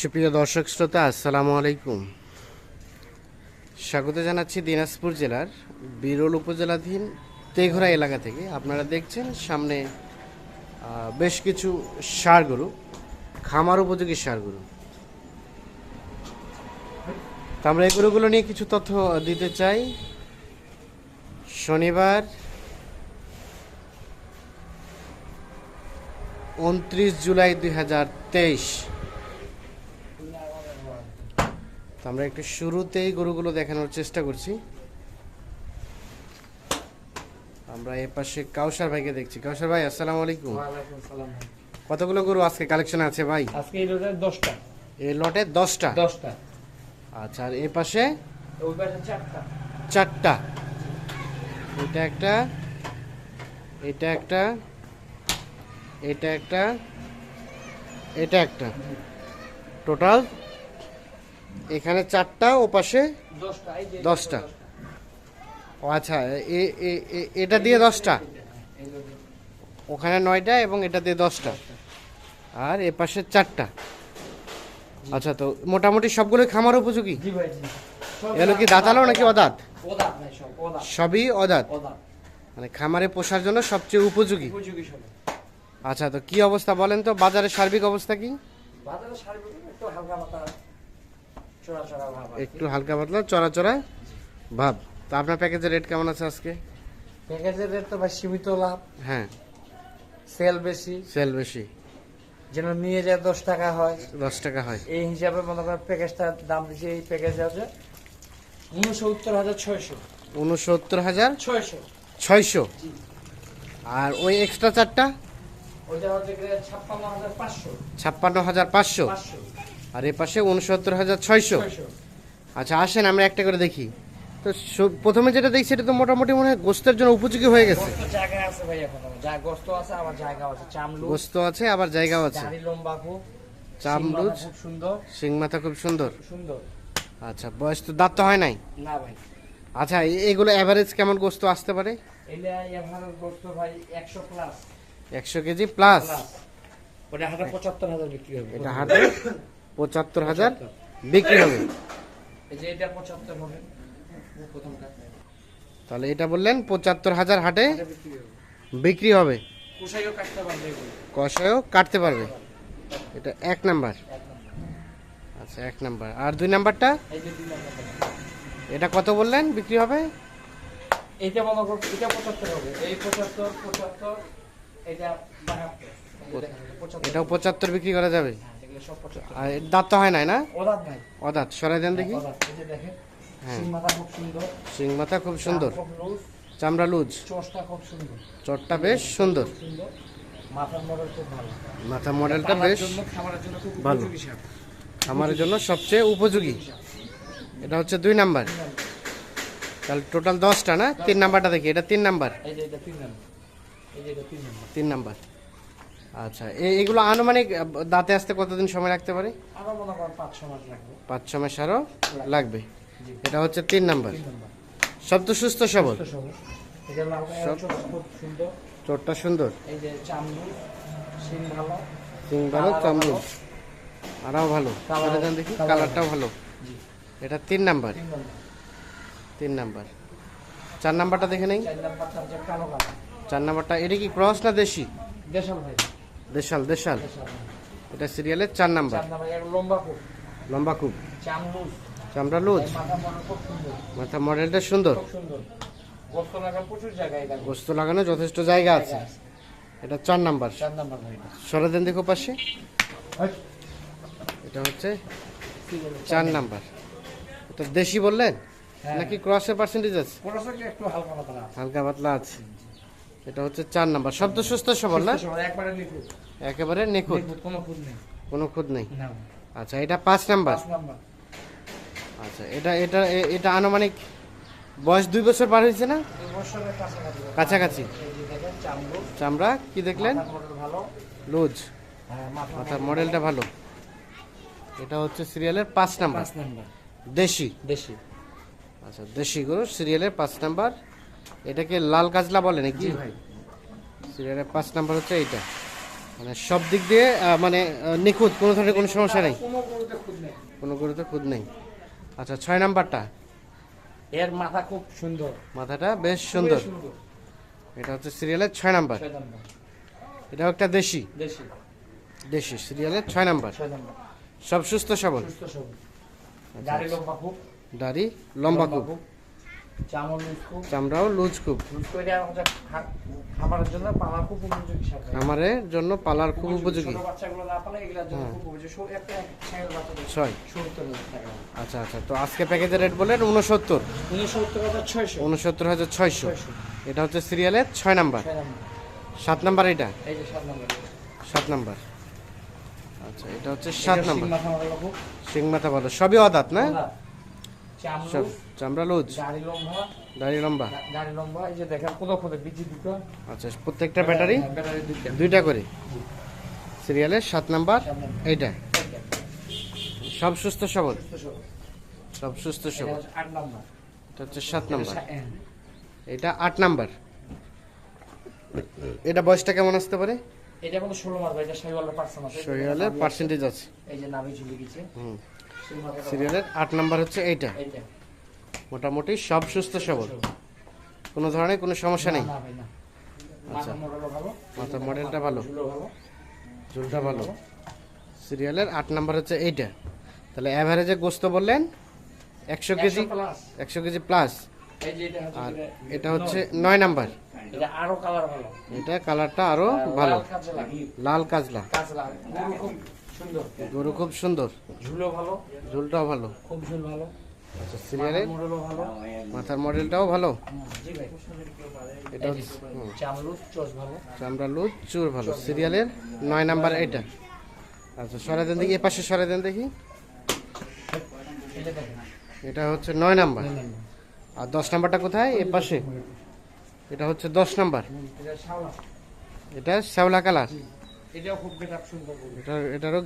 সুপ্রিয় দর্শক শ্রোতা, আসসালামু আলাইকুম। স্বাগত জানাচ্ছি দিনাজপুর জেলার বিরল উপজেলাধীন তেঘরা এলাকা থেকে। আপনারা দেখছেন সামনে বেশ কিছু সার গরু, খামার উপযোগী সার গরু। আমরা এই গরুগুলো নিয়ে কিছু তথ্য দিতে চাই। শনিবার উনত্রিশ জুলাই দুই হাজার তেইশ তো আমরা একটু শুরুতেই গরুগুলো দেখানোর চেষ্টা করছি। আমরা এ পাশে কাউসার ভাইকে দেখছি। কাউসার ভাই আসসালামু আলাইকুম। কতগুলো গরু আজকে কালেকশন আছে ভাই? আজকে এই রোজে দশটা। এই লটে আচ্ছা আর এ পাশে? ওই পাশে এটা একটা এটা একটা এটা একটা এটা একটা। টোটাল এখানে চারটা ও পাশে দশটা ও আচ্ছা এ- এ- এ- এটা দিয়ে দশটা? ওখানে নয়টা এবং এটা দিয়ে দশটা। আর এ পাশে চারটা। আচ্ছা তো মোটামুটি সবগুলোই খামার উপযোগী? এগুলো কি দাঁতালো নাকি অদাঁত? সবই অদাঁত? মানে খামারে পোষার জন্য সবচেয়ে উপযোগী? আচ্ছা তো কি অবস্থা বলেন তো? বাজারের সার্বিক অবস্থা কি? বাজারে সার্বিক একটু হালকা মাথা চড়া চড়া ভাব আছে। একটু হালকা পাতলা চড়া চড়া ভাব। তো আপনার প্যাকেজের রেট কেমন আছে আজকে? প্যাকেজের রেট তো ভাই সীমিত লাভ। হ্যাঁ। সেল বেশি। সেল বেশি। যেন নিয়ে যায় দশ টাকা হয়। দশ টাকা হয়। এই হিসাবে মনে করেন প্যাকেজটার দাম দিচ্ছে এই প্যাকেজ আছে উনসত্তর হাজার ছয়শো। উনসত্তর হাজার ছয়শো। ছয়শো। আর ওই এক্সট্রা চারটা ওইটা হচ্ছে ছাপ্পান্ন হাজার পাঁচশো। ছাপ্পান্ন হাজার পাঁচশো। পাঁচশো। আর এ পাশে উনসত্তর হাজার ছয়শো। আচ্ছা আসেন আমরা একটা করে দেখি। তো প্রথমে যেটা দেখছি এটা তো মোটামুটি মনে হয় গোস্তের জন্য উপযোগী হয়ে গেছে। গোস্ত আছে আবার জায়গাও আছে। চামড়ুজ সুন্দর। শিং মাথা খুব সুন্দর। সুন্দর। আচ্ছা বয়স তো দাঁত তো হয় নাই? না ভাই। আচ্ছা এগুলো অ্যাভারেজ কেমন গোস্ত আসতে পারে? এলে এভারেজ গোস্ত ভাই একশো প্লাস একশো কেজি প্লাস ওটা হাটে পঁচাত্তর হাজার বিক্রি হবে। এটা হাটে পঁচাত্তর হাজার বিক্রি হবে। তাহলে এটা বললেন পঁচাত্তর হাজার হাটে বিক্রি হবে। কষায়ও কাটতে পারবে এটা এক নাম্বার। আচ্ছা এক নাম্বার। আর দুই নাম্বারটা? এটা কত বললেন? বিক্রি হবে? এইটা মনে করো এটা পঁচাত্তর হবে। এই পঁচাত্তর পঁচাত্তর এটা বাহাত্তর। এই যে দেখেন, এটা পঁচাত্তর এটাও পঁচাত্তর বিক্রি করা যাবে। এগুলো সব দাঁত তো হয় নাই না? ওদাত ভাই। অদাঁত সরাই দেন দেখি। ওদাত, এই যে দেখেন হ্যাঁ। সিং মাথা খুব সুন্দর। শিং মাথা খুব সুন্দর। চামড়া লুজ খুব সুন্দর। চটটা বেশ সুন্দর। ভালো। মাথা মডেলটা বেশ জন্য খামারের জন্য ভালো। আমার জন্য সবচেয়ে উপযোগী। এটা হচ্ছে দুই নাম্বার। তাহলে টোটাল দশটা না? তিন নাম্বারটা দেখি। এটা তিন নাম্বার। তিন নম্বর। আচ্ছা এগুলো আনুমানিক দাঁতে আসতে কতদিন সময় লাগতে পারে? আরও মনে করেন পাঁচ ছ মাস লাগবে। পাঁচ ছ মাস আরও লাগবে। এটা হচ্ছে তিন নাম্বার। সব তো সুস্থ সবল। চোরটা সুন্দর। সিং ভালো। চামড়ু। আরাও ভালো। দেখি কালারটাও ভালো। এটা তিন নাম্বার। তিন নাম্বার। চার নাম্বারটা দেখে নেই? চার নাম্বারটা এটা কি ক্রস না দেশি? দেশাল ভাই। দেশাল দেশাল। এটা সিরিয়ালের চার নাম্বার। লম্বা লম্বা চামড়া লুজ। মাথা মডেলটা সুন্দর। গোস্ত লাগানো যথেষ্ট জায়গা আছে। এটা চার নাম্বার। সরে দেন দেখো পাশে। হ্যাঁ। এটা হচ্ছে চার নাম্বার। এটা দেশি বললেন? হ্যাঁ। নাকি ক্রসের পার্সেন্টেজ আছে? হালকা পাতলা আছে। এটা হচ্ছে চার নাম্বার। শব্দ সুস্থ সবল না? একবারে নিখুঁত। একেবারে নিখুঁত। নিখুঁত কোনো খুঁত নেই। কোনো খুঁত নেই? আচ্ছা এটা পাঁচ নাম্বার। আচ্ছা এটা এটা এটা আনুমানিক বয়স দুই বছর পার হয়েছে না? কাছাকাছি। চামড়ু। কি দেখলেন? লুজ। হ্যাঁ মডেলটা ভালো। এটা হচ্ছে সিরিয়ালের পাঁচ নাম্বার। দেশি। দেশি। আচ্ছা দেশি গরু সিরিয়ালের পাঁচ নাম্বার। এটাকে লাল কাজলা বলে নাকি? সিরিয়ালের পাঁচ নাম্বার হচ্ছে এইটা। মানে সব দিক দিয়ে মানে নিখুঁত কোনো ধরনের কোনো সমস্যা নেই। কোনো গরুতে খুদ নেই। আচ্ছা ছয় নাম্বারটা। এর মাথা খুব সুন্দর। মাথাটা বেশ সুন্দর। এটা হচ্ছে সিরিয়ালের ছয় নাম্বার। এটাও একটা দেশি। দেশি। সিরিয়ালের ছয় নাম্বার। সব সুস্থ সবল। লম্বা খুব। দাড়ি লম্বা খুব। চামড় লুজ খুব। চামড়াও লুজ খুব। জন্য উপযোগী খামারের জন্য পালার খুব উপযোগী। বাচ্চাগুলো না পালে এগুলোর জন্য খুব উপযোগী। একটা ছয়। আচ্ছা আচ্ছা। তো আজকে প্যাকেজের রেট বললেন উনসত্তর উনিশ হাজার ছয়শো। উনসত্তর হাজার ছয়শো। এটা হচ্ছে সিরিয়ালের ছয় নাম্বার। সাত নাম্বার এটা সাত নম্বর। আচ্ছা এটা হচ্ছে সাত নাম্বার। সিং মাথা মারা খুব সিং মাথা ভালো সবই অদাত না? চামড় লুজ? গাড়ি লম্বা। দাড়ি লম্বা? গাড়ি লম্বা এই যে দেখেন কোথাও কোথাও বিচি দুটো। আচ্ছা প্রত্যেকটা ব্যাটারি? হ্যাঁ, ব্যাটারি দুইটা। করে? সিরিয়ালের সাত নাম্বার। এইটা? সব সুস্থ সবল? সব সুস্থ এটা সবল। আট নম্বর। এটা হচ্ছে সাত নাম্বার। এটা হ্যাঁ। আট নাম্বার। এটা বয়সটা কেমন আসতে পারে? এটা কোনো ষোলো মাস ভাই এটা শরীরের পার্সেন্টেজ আছে। এই যে নাভি ঝুলে গেছে। হুম। সিরিয়ালের আট নাম্বার হচ্ছে এইটা। মোটামুটি সব সুস্থ সবল। কোনো ধরনের কোনো সমস্যা নেই। আচ্ছা। মাথা মডেলও ভালো। মাথা মডেলটা ভালো। ঝুলটা ভালো। সিরিয়ালের আট নাম্বার হচ্ছে এইটা। তাহলে অ্যাভারেজে গোস্ত বললেন একশো কেজি। একশো কেজি প্লাস আর এটা- হচ্ছে নয় নাম্বার। এটা কালারটা আরও ভালো। লাল কাজলা। গরু খুব সুন্দর। গরু খুব সুন্দর। ঝুলো ভালো। ঝুলটাও ভালো। খুব ঝুল ভালো। আচ্ছা সিরিয়ালের মাথার মডেলটাও ভালো। এটা চামড়ু লুজ চুর ভালো। সিরিয়ালের নয় নাম্বার এটা। আচ্ছা সরে দেন দেখি এ পাশে সরে দেন দেখি। এটা হচ্ছে নয় নাম্বার। আর দশ নাম্বারটা কোথায়? এ পাশে এটা হচ্ছে দশ নাম্বার। এটা শ্যাওলা। কালার। এটাও খুব গেট সুন্দর এটা এটারও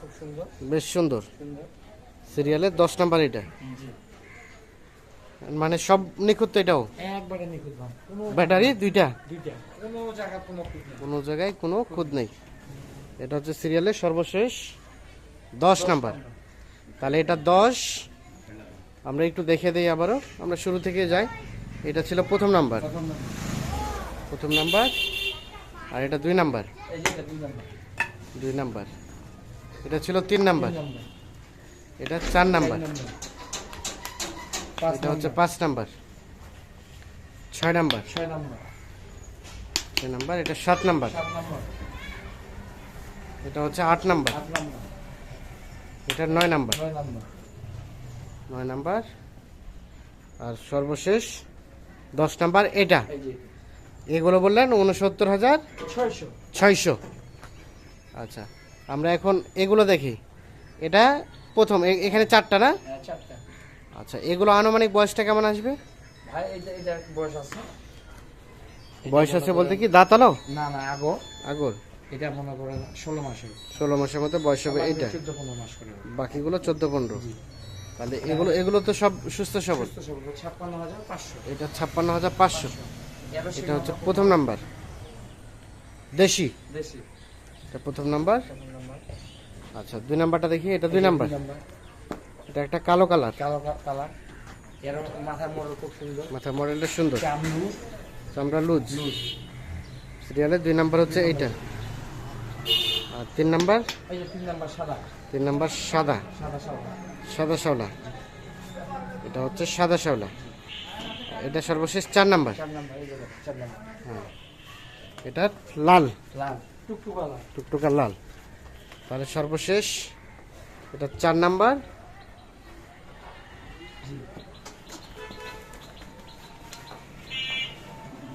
খুব সুন্দর। বেশ সুন্দর। সুন্দর। সিরিয়ালের দশ নাম্বার এটা? জি। মানে সব নিখুঁত তো এটাও? একবারে নিখুঁত ব্যাটারি দুইটা? দুইটা। কোনো জায়গা কোনো খুঁত নেই। কোনো জায়গায় কোনো খুদ নেই। এটা হচ্ছে সিরিয়ালের সর্বশেষ দশ নাম্বার। তাহলে এটা দশ। আমরা একটু দেখে দিই আবারও। আমরা শুরু থেকে যাই। এটা ছিল প্রথম নাম্বার। প্রথম নম্বর। আর এটা দুই নাম্বার? দুই নম্বর। এটা ছিল তিন নাম্বার। এটা চার নাম্বার। এটা হচ্ছে পাঁচ নাম্বার। ছয় নাম্বার। ছয় নাম্বার। এটা সাত নাম্বার। এটা হচ্ছে আট নাম্বার। এটা নয় নাম্বার। নয় নম্বর। আর সর্বশেষ দশ নাম্বার এটা। এগুলো বললেন উনসত্তর হাজার ছয়শো। আচ্ছা আমরা এখন এগুলো দেখি। এটা প্রথম এখানে চারটা না? হ্যাঁ, আচ্ছা এগুলো আনুমানিক বয়সটা কেমন আসবে? এটা এটা বয়স আছে বলতে কি দাঁতালো? না না আগো আগর এটা মনে করেন ষোলো মাসের। ষোলো মাসের মতো বয়স হবে এইটা। চোদ্দ পনেরো মাস করে বাকিগুলো চোদ্দ পনেরো তাহলে এগুলো এগুলো তো সব সুস্থ সবল। ছাপ্পান্ন হাজার পাঁচশো। এটা ছাপ্পান্ন হাজার পাঁচশো। এটা হচ্ছে প্রথম নাম্বার দেশি? দেশি। এটা প্রথম নাম্বার আচ্ছা দুই নাম্বারটা দেখি এটা দুই নাম্বার এটা একটা কালো কালার কালো কালারের মাথার মডেল খুব সুন্দর। মাথার মডেলটা সুন্দর। চামড়া। লুজ। সিরিয়ালের দুই নাম্বার হচ্ছে এইটা। আর তিন নাম্বার এই যে তিন নাম্বার সাদা। তিন নাম্বার সাদা। সাদা সাদা সাদা শ্যাওলা এটা হচ্ছে সাদা শ্যাওলা এটা সর্বশেষ চার নাম্বার। হ্যাঁ। এটা লাল। লাল টুকটুক টুকটুকা লাল। তাহলে সর্বশেষ এটা চার নাম্বার।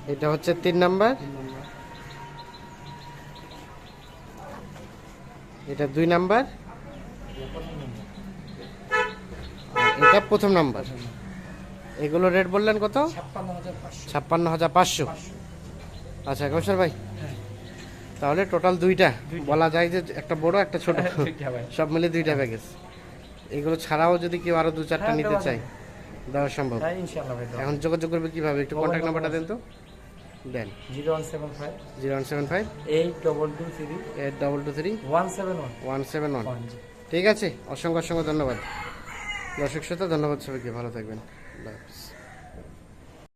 এটা হচ্ছে তিন নাম্বার। এটা দুই নাম্বার। এটা প্রথম নাম্বার আর এটা প্রথম নাম্বার এগুলো রেট বললেন কত? ছাপ্পান্ন হাজার পাঁচশো। আচ্ছা কৌশল ভাই হ্যাঁ। তাহলে টোটাল দুইটা। বলা যায় যে একটা বড় একটা ছোট। সব মিলে দুইটা প্যাকেজ এগুলো ছাড়াও যদি কেউ আরও দু চারটা হ্যাঁ, নিতে চায় দেওয়া সম্ভব। হ্যাঁ। এখন যোগাযোগ করবে কীভাবে? একটু কন্ট্যাক্ট নাম্বারটা দেন তো। দেন। Zero one seven five. Zero one seven five. Eight double two three. Eight double two three. One seven one. One seven one. ঠিক আছে? অসংখ্য অসংখ্য ধন্যবাদ। দর্শক শ্রোতা ধন্যবাদ সবাইকে। ভালো থাকবেন। lips.